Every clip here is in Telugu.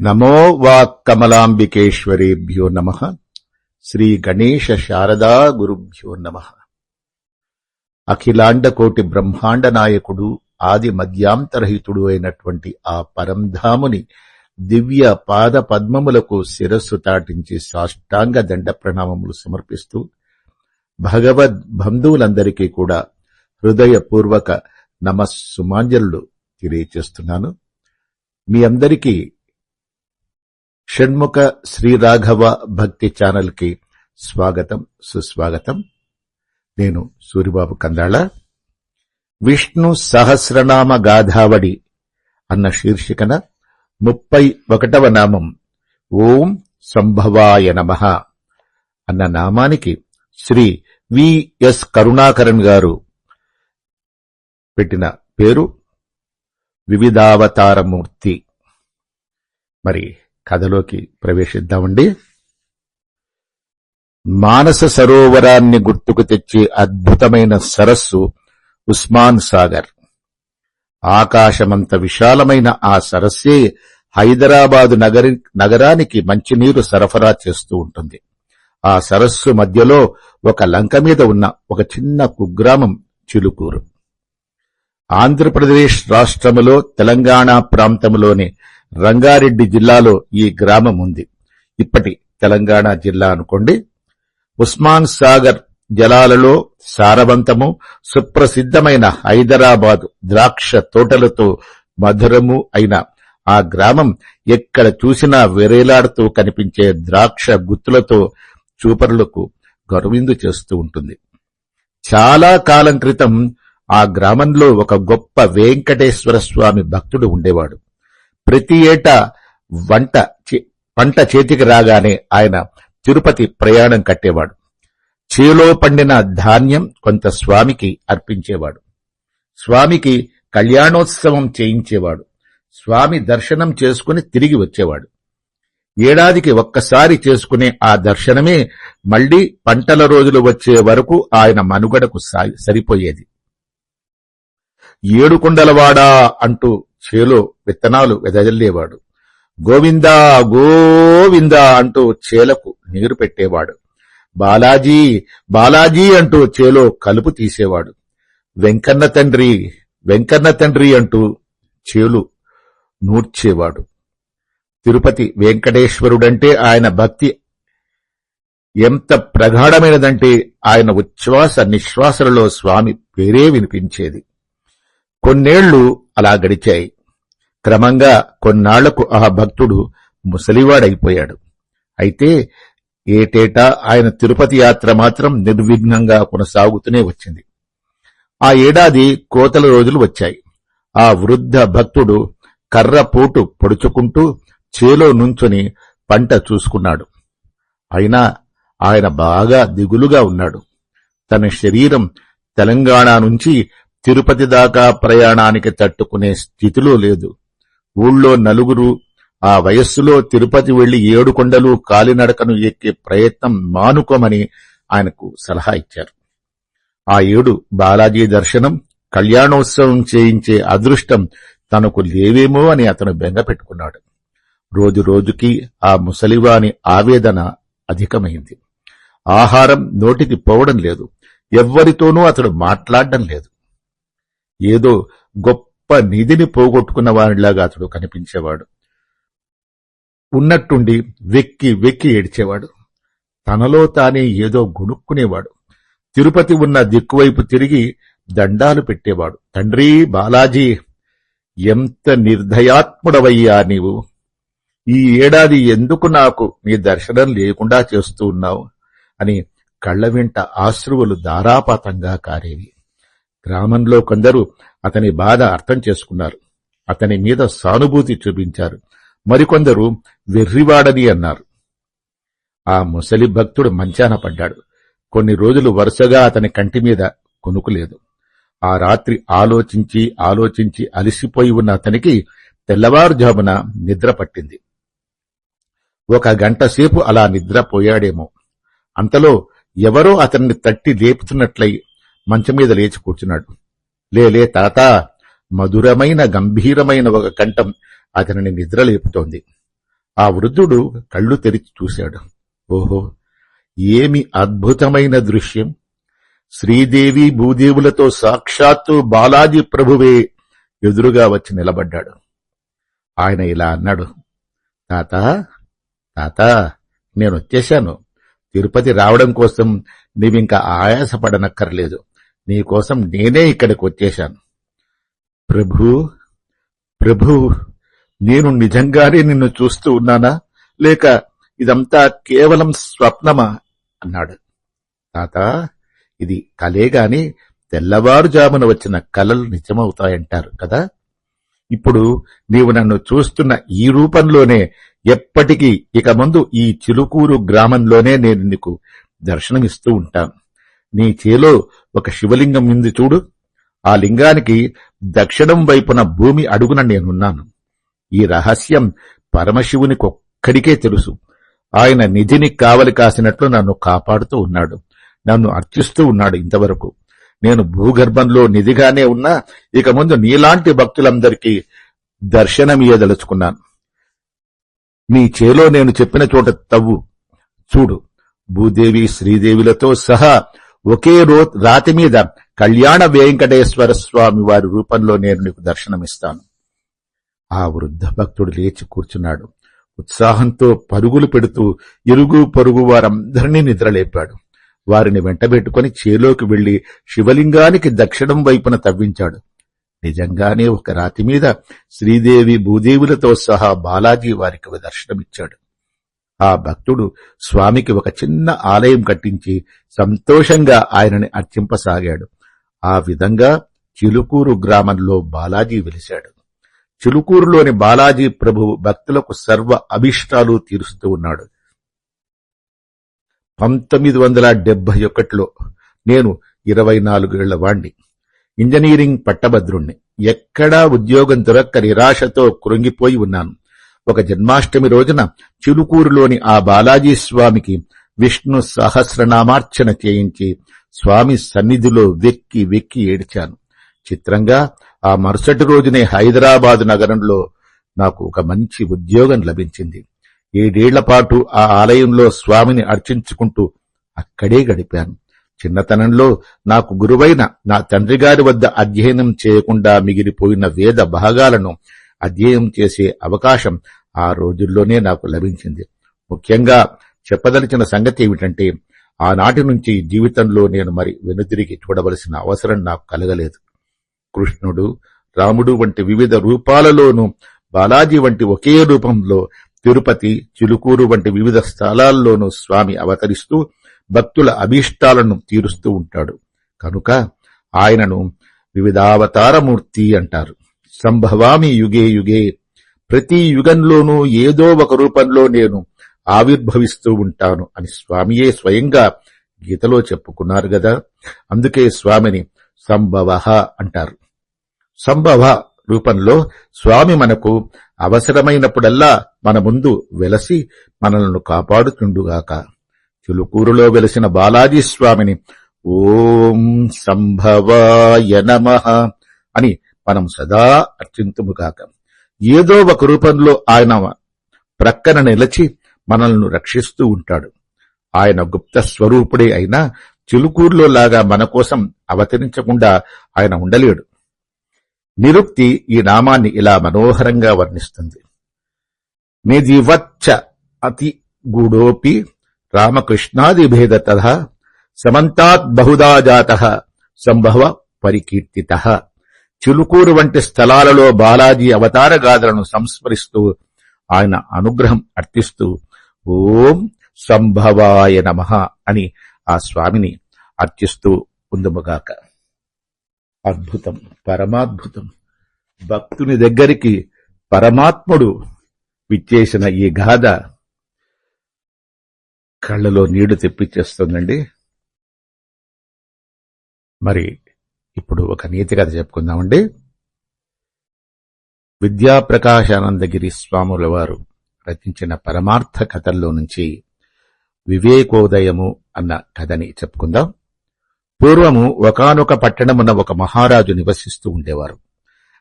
నమో వాక్కమలాంబికేశ్వరేభ్యో నమ. శ్రీ గణేశ శారదా గురుభ్యో నమ. అఖిలాండకోటి బ్రహ్మాండ నాయకుడు ఆది మధ్యాంతరహితుడు అయినటువంటి ఆ పరంధాముని దివ్య పాద పద్మములకు శిరస్సు తాటించి సాష్టాంగ దండ ప్రణామములు సమర్పిస్తూ భగవద్ బంధువులందరికీ కూడా హృదయపూర్వక నమస్సుమాంజలు తెలియచేస్తున్నాను. మీ అందరికీ షణ్ముఖ శ్రీరాఘవ భక్తి ఛానల్కి స్వాగతం సుస్వాగతం. నేను సూరిబాబు కందాళ. విష్ణు సహస్రనామ గాధావడి అన్న శీర్షికన ముప్పై ఒకటవ నామం ఓం సంభవాయ నమ అన్న నామానికి శ్రీ విఎస్ కరుణాకరన్ గారు పెట్టిన పేరు వివిధావతారమూర్తి. మరి కథలోకి ప్రవేశిద్దామండి. మానస సరోవరాన్ని గుర్తుకు తెచ్చే అద్భుతమైన సరస్సు ఉస్మాన్ సాగర్. ఆకాశమంత విశాలమైన ఆ సరస్సే హైదరాబాదు నగరి నగరానికి మంచినీరు సరఫరా చేస్తూ ఉంటుంది. ఆ సరస్సు మధ్యలో ఒక లంక మీద ఉన్న ఒక చిన్న కుగ్రామం చిలుకూరు. ఆంధ్రప్రదేశ్ రాష్ట్రములో తెలంగాణ ప్రాంతంలోని రంగారెడ్డి జిల్లాలో ఈ గ్రామం ఉంది. ఇప్పటి తెలంగాణ జిల్లా అనుకోండి. ఉస్మాన్ సాగర్ జలాలలో సారవంతము సుప్రసిద్ధమైన హైదరాబాదు ద్రాక్ష తోటలతో మధురము అయిన ఆ గ్రామం ఎక్కడ చూసినా వెరేలాడుతూ కనిపించే ద్రాక్ష గుత్తులతో చూపరులకు గౌరవిందు చేస్తూ ఉంటుంది. చాలా కాలం క్రితం ఆ గ్రామంలో ఒక గొప్ప వెంకటేశ్వర స్వామి భక్తుడు ఉండేవాడు. ప్రతి ఏటా వంట పంట చేతికి రాగానే ఆయన తిరుపతి ప్రయాణం కట్టేవాడు. చేలో పండిన ధాన్యం కొంత స్వామికి అర్పించేవాడు. స్వామికి కళ్యాణోత్సవం చేయించేవాడు. స్వామి దర్శనం చేసుకుని తిరిగి వచ్చేవాడు. ఏడాదికి ఒక్కసారి చేసుకునే ఆ దర్శనమే మళ్ళీ పంటల రోజులు వచ్చే వరకు ఆయన మనుగడకు సరిపోయేది. ఏడుకొండలవాడా అంటూ చేలో విత్తనాలు వెదజల్లేవాడు. గోవిందా గోవిందా అంటూ చేలకు నీరు పెట్టేవాడు. బాలాజీ బాలాజీ అంటూ చేలో కలుపు తీసేవాడు. వెంకన్న తండ్రి వెంకన్న తండ్రి అంటూ చేలు నూర్చేవాడు. తిరుపతి వెంకటేశ్వరుడంటే ఆయన భక్తి ఎంత ప్రగాఢమైనదంటే ఆయన ఉచ్ఛ్వాస నిశ్వాసలలో స్వామి పేరే వినిపించేది. కొన్నేళ్ళు అలా గడిచాయి. క్రమంగా కొన్నాళ్ళకు ఆ భక్తుడు ముసలివాడైపోయాడు. అయితే ఏటేటా ఆయన తిరుపతి యాత్ర మాత్రం నిర్విఘ్నంగా కొనసాగుతూనే వచ్చింది. ఆ ఏడాది కోతల రోజులు వచ్చాయి. ఆ వృద్ధ భక్తుడు కర్రపోటు పొడుచుకుంటూ చేలో నుంచుని పంట చూసుకున్నాడు. అయినా ఆయన బాగా దిగులుగా ఉన్నాడు. తన శరీరం తెలంగాణ నుంచి తిరుపతి దాకా ప్రయాణానికి తట్టుకునే స్థితిలో లేదు. ఊళ్ళో నలుగురు ఆ వయస్సులో తిరుపతి వెళ్ళి ఏడు కొండలు కాలినడకను ఎక్కే ప్రయత్నం మానుకోమని ఆయనకు సలహా ఇచ్చారు. ఆ ఏడు బాలాజీ దర్శనం కళ్యాణోత్సవం చేయించే అదృష్టం తనకు లేవేమో అని అతను బెంగ పెట్టుకున్నాడు. రోజు రోజుకి ఆ ముసలివాని ఆవేదన అధికమైంది. ఆహారం నోటికి పోవడం లేదు. ఎవ్వరితోనూ అతడు మాట్లాడడం లేదు. ఏదో గొప్ప నిధిని పోగొట్టుకున్న వారిలాగా అతడు కనిపించేవాడు. ఉన్నట్టుండి వెక్కి వెక్కి ఏడ్చేవాడు. తనలో తానే ఏదో గుణుక్కునేవాడు. తిరుపతి ఉన్న దిక్కువైపు తిరిగి దండాలు పెట్టేవాడు. తండ్రి బాలాజీ ఎంత నిర్దయాత్ముడవయ్యా నీవు! ఈ ఏడాది ఎందుకు నాకు నీ దర్శనం లేకుండా చేస్తూ ఉన్నావు? అని కళ్ళ వెంట ఆశ్రువులు ధారాపాతంగా కారేవి. గ్రామంలో కొందరు అతని బాధ అర్థం చేసుకున్నారు. అతని మీద సానుభూతి చూపించారు. మరికొందరు వెర్రివాడని అన్నారు. ఆ ముసలి భక్తుడు మంచాన పడ్డాడు. కొన్ని రోజులు వరుసగా అతని కంటి మీద కొనుకులేదు. ఆ రాత్రి ఆలోచించి ఆలోచించి అలిసిపోయి ఉన్న అతనికి తెల్లవారుజామున నిద్ర పట్టింది. ఒక గంట సేపు అలా నిద్రపోయాడేమో. అంతలో ఎవరో అతన్ని తట్టి లేపుతున్నట్లయి మంచం మీద లేచి కూర్చున్నాడు. లేలే తాత మధురమైన గంభీరమైన ఒక కంఠం అతనిని నిద్రలేపుతోంది ఆ వృద్ధుడు కళ్ళు తెరిచి చూశాడు. ఓహో ఏమి అద్భుతమైన దృశ్యం. శ్రీదేవి భూదేవులతో సాక్షాత్తు బాలాజీ ప్రభువే ఎదురుగా వచ్చి నిలబడ్డాడు. ఆయన ఇలా అన్నాడు తాత తాత నేనొచ్చేశాను తిరుపతి రావడం కోసం నీవింకా ఆయాసపడనక్కర్లేదు. నీకోసం నేనే ఇక్కడికి వచ్చేశాను. ప్రభు ప్రభు నేను నిజంగానే నిన్ను చూస్తూ ఉన్నానా? లేక ఇదంతా కేవలం స్వప్నమా? అన్నాడు. తాత ఇది కలే గాని తెల్లవారుజామున వచ్చిన కలలు నిజమవుతాయంటారు కదా? ఇప్పుడు నీవు నన్ను చూస్తున్న ఈ రూపంలోనే ఎప్పటికీ ఇక ముందు ఈ చిలుకూరు గ్రామంలోనే నేను నీకు దర్శనమిస్తూ ఉంటాను. నీ చేలో ఒక శివలింగం ఉంది చూడు. ఆ లింగానికి దక్షిణం వైపున భూమి అడుగున నేనున్నాను. ఈ రహస్యం పరమశివునికొక్కడికే తెలుసు. ఆయన నిధిని కావలి కాసినట్లు నన్ను కాపాడుతూ ఉన్నాడు. నన్ను అర్చిస్తూ ఉన్నాడు ఇంతవరకు. నేను భూగర్భంలో నిధిగానే ఉన్నా ఇక ముందు నీలాంటి భక్తులందరికీ దర్శనమియదలుచుకున్నాను నీ చేలో నేను చెప్పిన చోట తవ్వు. చూడు భూదేవి శ్రీదేవిలతో సహా ఒకే రో రాతి మీద కళ్యాణ వెంకటేశ్వర స్వామి వారి రూపంలో నేను నీకు దర్శనమిస్తాను. ఆ వృద్ధ భక్తుడు లేచి కూర్చున్నాడు. ఉత్సాహంతో పరుగులు పెడుతూ ఇరుగు పొరుగు వారందరినీ నిద్రలేపాడు. వారిని వెంటబెట్టుకుని చేలోకి వెళ్ళి శివలింగానికి దక్షిణం వైపున తవ్వించాడు. నిజంగానే ఒక రాతి మీద శ్రీదేవి భూదేవులతో సహా బాలాజీ వారికి దర్శనమిచ్చాడు. ఆ భక్తుడు స్వామికి ఒక చిన్న ఆలయం కట్టించి సంతోషంగా ఆయనని అర్చింపసాగాడు. ఆ విధంగా చిలుకూరు గ్రామంలో బాలాజీ వెలిశాడు. చిలుకూరులోని బాలాజీ ప్రభువు భక్తులకు సర్వ అభిష్టాలు తీరుస్తూ ఉన్నాడు. పంతొమ్మిది వందల డెబ్బై ఒకటిలో నేను ఇరవై నాలుగేళ్ళ వాణ్ణి. ఇంజనీరింగ్ పట్టభద్రుణ్ణి. ఎక్కడా ఉద్యోగం దొరక్క నిరాశతో కృంగిపోయి ఉన్నాను. ఒక జన్మాష్టమి రోజున చిలుకూరులోని ఆ బాలాజీ స్వామికి విష్ణు సహస్రనామార్చన చేయించి స్వామి సన్నిధిలో వెక్కి వెక్కి ఏడ్చాను. చిత్రంగా ఆ మరుసటి రోజునే హైదరాబాదు నగరంలో నాకు ఒక మంచి ఉద్యోగం లభించింది. ఏడేళ్ళ పాటు ఆ ఆలయంలో స్వామిని అర్చించుకుంటూ అక్కడే గడిపాను. చిన్నతనంలో నాకు గురువైన నా తండ్రి గారి వద్ద అధ్యయనం చేయకుండా మిగిలిపోయిన వేద భాగాలను అధ్యయనం చేసే అవకాశం ఆ రోజుల్లోనే నాకు లభించింది. ముఖ్యంగా చెప్పదలిచిన సంగతి ఏమిటంటే ఆనాటి నుంచి జీవితంలో నేను మరి వెనుతిరిగి చూడవలసిన అవసరం నాకు కలగలేదు. కృష్ణుడు రాముడు వంటి వివిధ రూపాలలోనూ బాలాజీ వంటి ఒకే రూపంలో తిరుపతి చిలుకూరు వంటి వివిధ స్థలాల్లోనూ స్వామి అవతరిస్తూ భక్తుల అభీష్టాలను తీరుస్తూ ఉంటాడు. కనుక ఆయనను వివిధావతారమూర్తి అంటారు. సంభవామి యుగే యుగే. ప్రతి యుగంలోనూ ఏదో ఒక రూపంలో నేను ఆవిర్భవిస్తూ ఉంటాను అని స్వామియే స్వయంగా గీతలో చెప్పుకున్నారు గదా. అందుకే స్వామిని సంభవ అంటారు. సంభవ రూపంలో స్వామి మనకు అవసరమైనప్పుడల్లా మన ముందు వెలసి మనలను కాపాడుతుండుగాక. చిలుకూరులో వెలసిన బాలాజీ స్వామిని ఓం సంభవాయ నమ అని మనం సదా అర్చింతుముగాక ఏదో ఒక రూపంలో ఆయన ప్రక్కన నిలచి మనల్ని రక్షిస్తూ ఉంటాడు. ఆయన గుప్త స్వరూపుడే అయినా చిలుకూరులో లాగా మన కోసం అవతరించకుండా ఆయన ఉండలేడు. నిరుక్తి ఈ నామాన్ని ఇలా మనోహరంగా వర్ణిస్తుంది. నిధివచ్చ అతి గూఢోపి రామకృష్ణాదిభేదత సమంతాత్ బహుదా జాత సంభవ పరికీర్తిత చిలుకూరు వంటి స్థలాలలో బాలాజీ అవతార గాథలను సంస్మరిస్తూ ఆయన అనుగ్రహం అర్థిస్తూ ఓం సంభవాయ నమ అని ఆ స్వామిని అర్చిస్తూ ఉందముగాక. అద్భుతం పరమాద్భుతం. భక్తుని దగ్గరికి పరమాత్ముడు విచ్చేసిన ఈ గాథ కళ్ళలో నీడు తెప్పించేస్తుందండి మరి ఇప్పుడు ఒక నీతి కథ చెప్పుకుందామండి. విద్యాప్రకాశానందగిరి స్వాముల వారు రచించిన పరమార్థ కథల్లో నుంచి వివేకోదయము అన్న కథని చెప్పుకుందాం. పూర్వము ఒకనొక పట్టణమున ఒక మహారాజు నివసిస్తూ ఉండేవారు.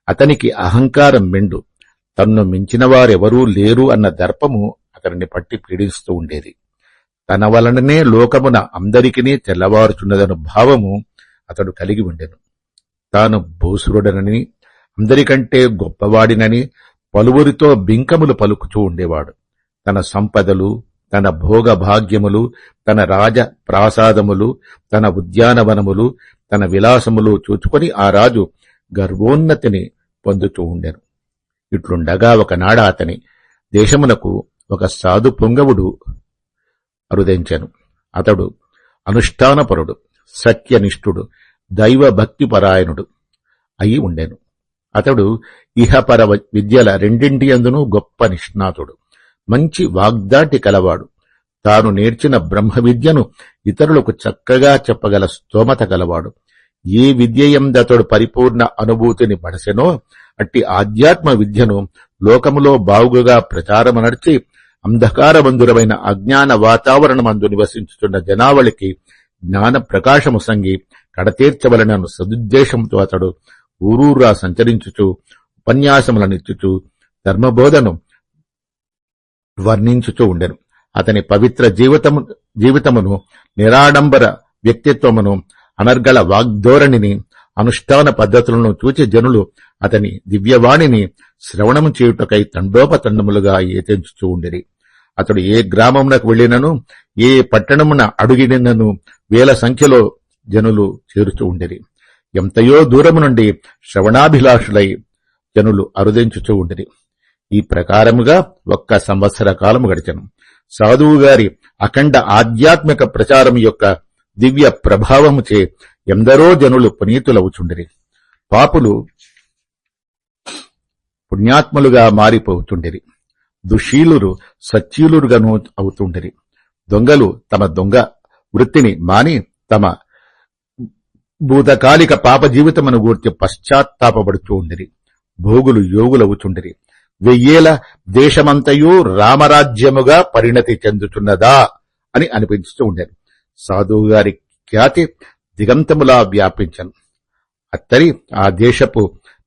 అతనికి అహంకారం మెండు. తన్ను మించిన వారెవరూ లేరు అన్న దర్పము అతనిని పట్టి పీడిస్తూ ఉండేది. తన వలననే లోకమున అందరికినీ తెల్లవారుచున్నదను భావము అతడు కలిగి ఉండెను. తాను భూసురుడనని అందరికంటే గొప్పవాడినని పలువురితో బింకములు పలుకుతూ ఉండేవాడు. తన సంపదలు తన భోగ భాగ్యములు తన రాజ ప్రాసాదములు తన ఉద్యానవనములు తన విలాసములు చూచుకొని ఆ రాజు గర్వోన్నతిని పొందుతూ ఉండెను. ఇట్లుండగా ఒకనాడ అతని దేశమునకు ఒక సాధు పొంగవుడు అరుదించెను. అతడు అనుష్ఠానపరుడు. సత్యనిష్ఠుడు దైవ భక్తిపరాయణుడు అయి ఉండెను. అతడు ఇహపర విద్యల రెండింటి అందును గొప్ప నిష్ణాతుడు మంచి వాగ్దాటి కలవాడు. తాను నేర్చిన బ్రహ్మ విద్యను ఇతరులకు చక్కగా చెప్పగల స్తోమత కలవాడు ఏ విద్యయందతడు పరిపూర్ణ అనుభూతిని పడసెనో అట్టి ఆధ్యాత్మ విద్యను లోకములో బావుగుగా ప్రచారమనర్చి అంధకారబంధురమైన అజ్ఞాన వాతావరణమందు నివసించుతున్న జనావళికి జ్ఞాన ప్రకాశము సంగి కడతీర్చవలనను సదుద్దేశంతో అతడు ఊరూరా సంచరించుచు ఉపన్యాసములనిచ్చుచు ధర్మబోధను వర్ణించుచూ ఉండెను. అతని పవిత్ర జీవితము జీవితమును నిరాడంబర వ్యక్తిత్వమును అనర్గళ వాగ్ధోరణిని అనుష్ఠాన పద్ధతులను చూచి జనులు అతని దివ్యవాణిని శ్రవణము చేయుటకై తండోపతండములుగా ఏతెంచుచూ ఉండిరి. అతడు ఏ గ్రామమునకు వెళ్ళినను ఏ పట్టణమున అడుగినను వేల సంఖ్యలో జనులు చేరుతూ ఉండేది ఎంతయో దూరము నుండి శ్రవణాభిలాషులై జనులు అరుదించుచూ ఉండేది ఈ ప్రకారముగా ఒక్క సంవత్సర కాలము గడిచను. సాధువు గారి అఖండ ఆధ్యాత్మిక ప్రచారం యొక్క దివ్య ప్రభావముచే ఎందరో జనులు పునీతులవుచుండిరి. పాపులు పుణ్యాత్ములుగా మారిపోతుండిరి దుశీలురు సచ్చీలురుగాను అవుతుండిరి. దొంగలు తమ దొంగ వృత్తిని మాని తమ భూతకాలిక పాప జీవితమును గూర్చి పశ్చాత్తాపడుతూ ఉండిరి భోగులు యోగులవుచుండిరి. వెయ్యేల దేశమంతయు రామరాజ్యముగా పరిణతి చెందుతున్నదా అని అనిపించుతూ ఉండేది సాధువు గారి ఖ్యాతి దిగంతములా వ్యాపించను. అత్తరి ఆ దేశపు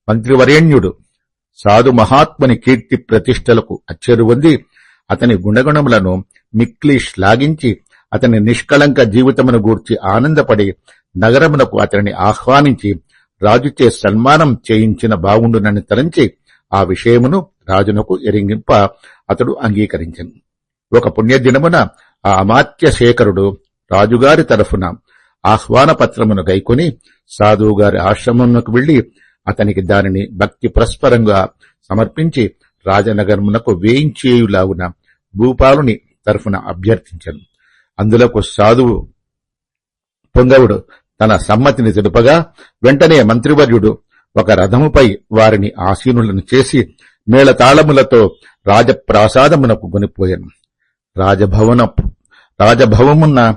మంత్రివరేణ్యుడు సాధు మహాత్ముని కీర్తి ప్రతిష్టలకు అచ్చెరువొంది అతని గుణగుణములను మిక్లి శ్లాఘించి అతని నిష్కళంక జీవితమును గూర్చి ఆనందపడి నగరమునకు అతనిని ఆహ్వానించి రాజుచే సన్మానం చేయించిన బాగుండునని తలంచి ఆ విషయమును రాజునకు ఎరింగింప అతడు అంగీకరించను. ఒక పుణ్యదినమున ఆ అమాత్య శేఖరుడు రాజుగారి తరఫున ఆహ్వాన పత్రమును గైకొని సాధువుగారి ఆశ్రమమునకు వెళ్ళి అతనికి దానిని భక్తి పురస్పరంగా సమర్పించి రాజనగరమునకు వేయించేయులాగున భూపాలుని తరఫున అభ్యర్థించను. అందులోకు సాధువు పొంగవుడు తన సమ్మతిని తెలుపగా వెంటనే మంత్రివర్యుడు ఒక రథముపై వారిని ఆసీనులను చేసి మేళతాళములతో రాజప్రాసాదమునకు కొనిపోయాను. రాజభవన రాజభవమున్న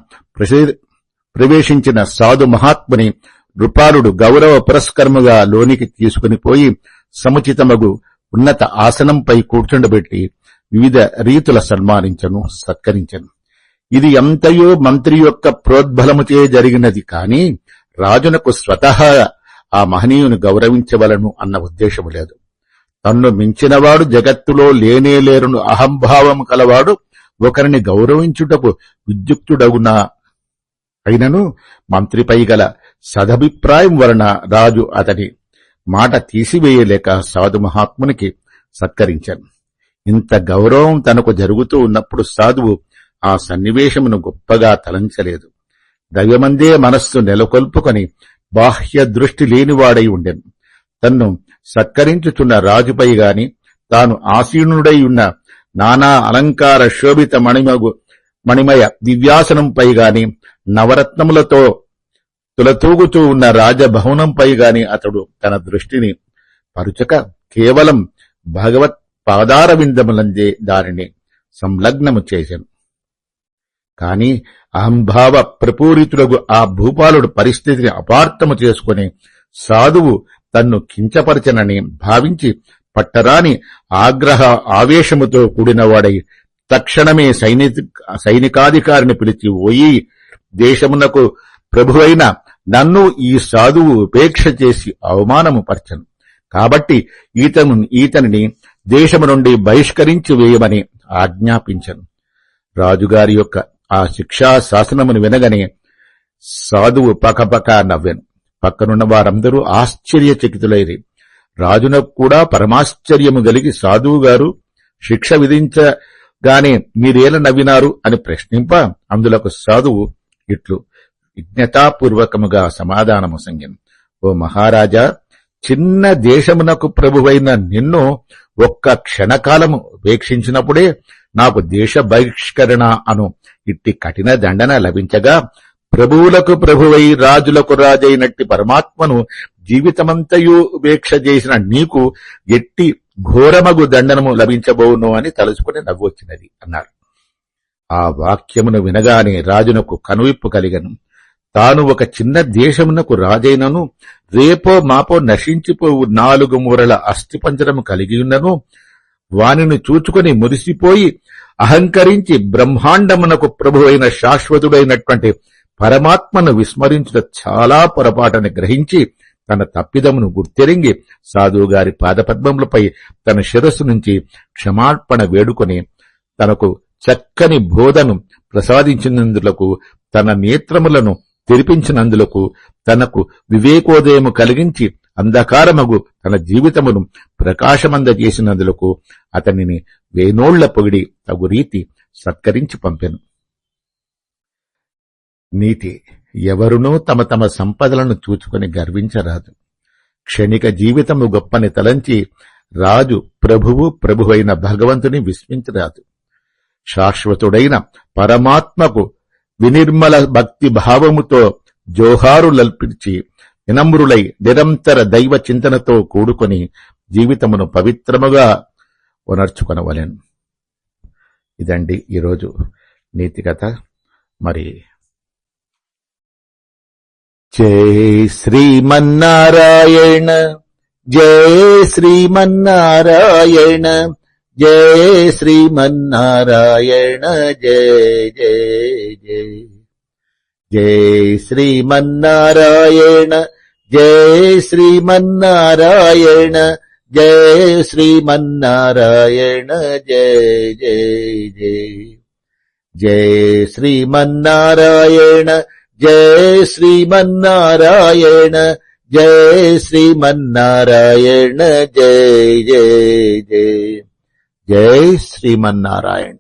ప్రవేశించిన సాధు మహాత్ముని నృపాలుడు గౌరవ పురస్కరముగా లోనికి తీసుకుని పోయి సముచితమగు ఉన్నత ఆసనంపై కూర్చుండబెట్టి వివిధ రీతుల సన్మానించను సత్కరించను. ఇది ఎంతయో మంత్రి యొక్క ప్రోద్బలముచే జరిగినది కాని రాజునకు స్వతహా ఆ మహనీయుని గౌరవించవలను అన్న ఉద్దేశము లేదు. తన్ను మించినవాడు జగత్తులో లేనేలేరును అహంభావము కలవాడు ఒకరిని గౌరవించుటకు విద్యుక్తుడగునా? అయినను మంత్రిపై గల సదభిప్రాయం వలన రాజు అతని మాట తీసివేయలేక సాధు మహాత్మునికి సత్కరించాను. ఇంత గౌరవం తనకు జరుగుతూ ఉన్నప్పుడు సాధువు ఆ సన్నివేశమును గొప్పగా తలంచలేదు. దైవమందే మనస్సు నెలకొల్పుకొని బాహ్య దృష్టి లేనివాడై ఉండెను. తన్ను సత్కరించుచున్న రాజుపై గాని తాను ఆసీనుడై ఉన్న నానా అలంకార శోభిత మణిమగు మణిమయ దివ్యాసనంపై గాని నవరత్నములతో తులతూగుతూ ఉన్న రాజభవనంపై గాని అతడు తన దృష్టిని పరుచక కేవలం భగవత్ పాదారవిందములందే దానిని సంలగ్నము చేశాను కాని అహంభావ ప్రపూరితులకు ఆ భూపాలుడు పరిస్థితిని అపార్థము చేసుకుని సాధువు తన్ను కించపరచనని భావించి పట్టరాని ఆగ్రహ ఆవేశముతో కూడినవాడై తక్షణమే సైనిక సైనికాధికారిని పిలిచి ఓయి దేశమునకు ప్రభువైన నన్ను ఈ సాధువు ఉపేక్ష చేసి అవమానము పరచను. కాబట్టి ఈతను ఈతనిని దేశము నుండి బహిష్కరించి వేయమని ఆజ్ఞాపించను. రాజుగారి యొక్క ఆ శిక్షా శాసనమును వినగనే సాధువు పకపక నవ్వెను. పక్కనున్న వారందరూ ఆశ్చర్యచకితులైరి. రాజునకు కూడా పరమాశ్చర్యము కలిగి సాధువు గారు శిక్ష విధించగానే మీరేల నవ్వినారు అని ప్రశ్నింప అందులకు సాధువు ఇట్లు విజ్ఞతాపూర్వకముగా సమాధానము సంగెను ఓ మహారాజా చిన్న దేశమునకు ప్రభువైన నిన్ను ఒక్క క్షణకాలము ఉపేక్షించినప్పుడే నాకు దేశ బహిష్కరణ అను ఇట్టి కఠిన దండన లభించగా ప్రభువులకు ప్రభువై రాజులకు రాజైనట్టి పరమాత్మను జీవితమంతయు ఉపేక్ష చేసిన నీకు ఎట్టి ఘోరమగు దండనము లభించబోను అని తలుచుకుని నవ్వొచ్చినది అన్నారు. ఆ వాక్యమును వినగానే రాజునకు కనువిప్పు కలిగను. తాను ఒక చిన్న దేశమునకు రాజైనను రేపో మాపో నశించిపోవు నాలుగు మూరల అస్థిపంజరము కలిగియున్నను వానిని చూచుకొని మురిసిపోయి అహంకరించి బ్రహ్మాండమునకు ప్రభువైన శాశ్వతుడైనటువంటి పరమాత్మను విస్మరించుట చాలా పొరపాటని గ్రహించి తన తప్పిదమును గుర్తెరింగి సాధువు గారి పాదపద్మములపై తన శిరస్సు నుంచి క్షమార్పణ వేడుకొని తనకు చక్కని బోధను ప్రసాదించినందులకు తన నేత్రములను తెరిపించినందులకు తనకు వివేకోదయము కలిగించి అంధకారమగు తన జీవితమును ప్రకాశమందజేసినందులకు అతనిని వేనోళ్ళ పొగిడి తగు రీతి సత్కరించి పంపెను. నీతి ఎవరునూ తమ తమ సంపదలను చూచుకొని గర్వించరాదు. క్షణిక జీవితము గొప్పని తలంచి రాజు ప్రభువు ప్రభువైన భగవంతుని విస్మించరాదు శాశ్వతుడైన పరమాత్మకు వినిర్మల భక్తి భావముతో జోహారులల్పించి వినమ్రులై నిరంతర దైవ చింతనతో కూడుకొని జీవితమును పవిత్రముగా ఉనర్చుకొనవలెను ఇదండి ఈరోజు నీతి కథ. మరి జై శ్రీమన్నారాయణ జై శ్రీమన్నారాయణ. జయ శ్రీమన్నారాయణ జయ జయ జయ. జయ శ్రీమన్నారాయణ జయ శ్రీమన్నారాయణ జయ శ్రీమన్నారాయణ జయ జయ జయ. జయ శ్రీమన్నారాయణ జయ శ్రీమన్నారాయణ జయ శ్రీమన్నారాయణ జయ జయ జయ. జై శ్రీమన్నారాయణ.